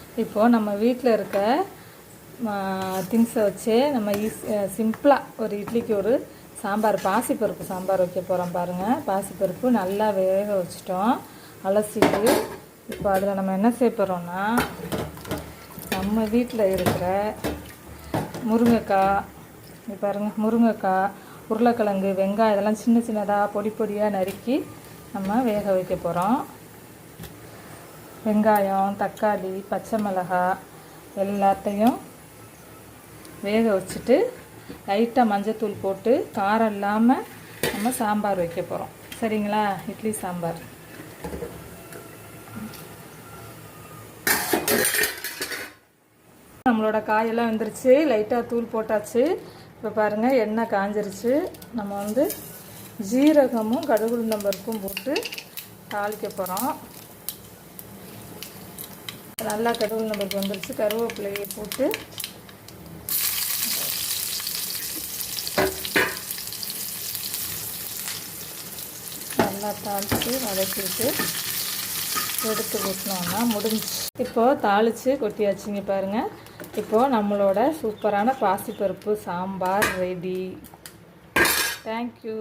இப்போது நம்ம வீட்டில் இருக்க திங்ஸை வச்சே நம்ம ஈஸ் சிம்பிளாக ஒரு இட்லிக்கு ஒரு சாம்பார் பாசிப்பருப்பு சாம்பார் வைக்க போகிறோம் பாருங்கள் பாசிப்பருப்பு நல்லா வேக வச்சிட்டோம். அலசிட்டு இப்போ அதில் நம்ம என்ன செய்ய நம்ம வீட்டில் இருக்கிற முருங்கைக்காய் பாருங்கள் முருங்கைக்காய் உருளைக்கிழங்கு வெங்காயம் இதெல்லாம் சின்ன சின்னதாக பொடி பொடியாக நறுக்கி நம்ம வேக வைக்க போகிறோம் வெங்காயம் தக்காளி பச்சை மிளகாய் எல்லாத்தையும் வேக வச்சுட்டு லைட்டாக மஞ்சத்தூள் போட்டு காரம் இல்லாமல் நம்ம சாம்பார் வைக்க போகிறோம் சரிங்களா? இட்லி சாம்பார். நம்மளோட காயெல்லாம் வந்துருச்சு. லைட்டாக தூள் போட்டாச்சு. இப்போ பாருங்கள் எண்ணெய் காஞ்சிருச்சு. நம்ம வந்து ஜீரகமும் கடுகுளுந்தம் பருப்பும் போட்டு தாளிக்க போகிறோம் நல்லா கடவுள் நம்மளுக்கு வந்துருச்சு. கருவேப்பிலையை போட்டு நல்லா தாளித்து வதக்கிட்டு எடுத்து ஊற்றினோன்னா முடிஞ்சு இப்போது தாளித்து கொட்டியாச்சுங்க பாருங்கள் இப்போது நம்மளோட சூப்பரான பாசிப்பருப்பு சாம்பார் ரெடி தேங்க்யூ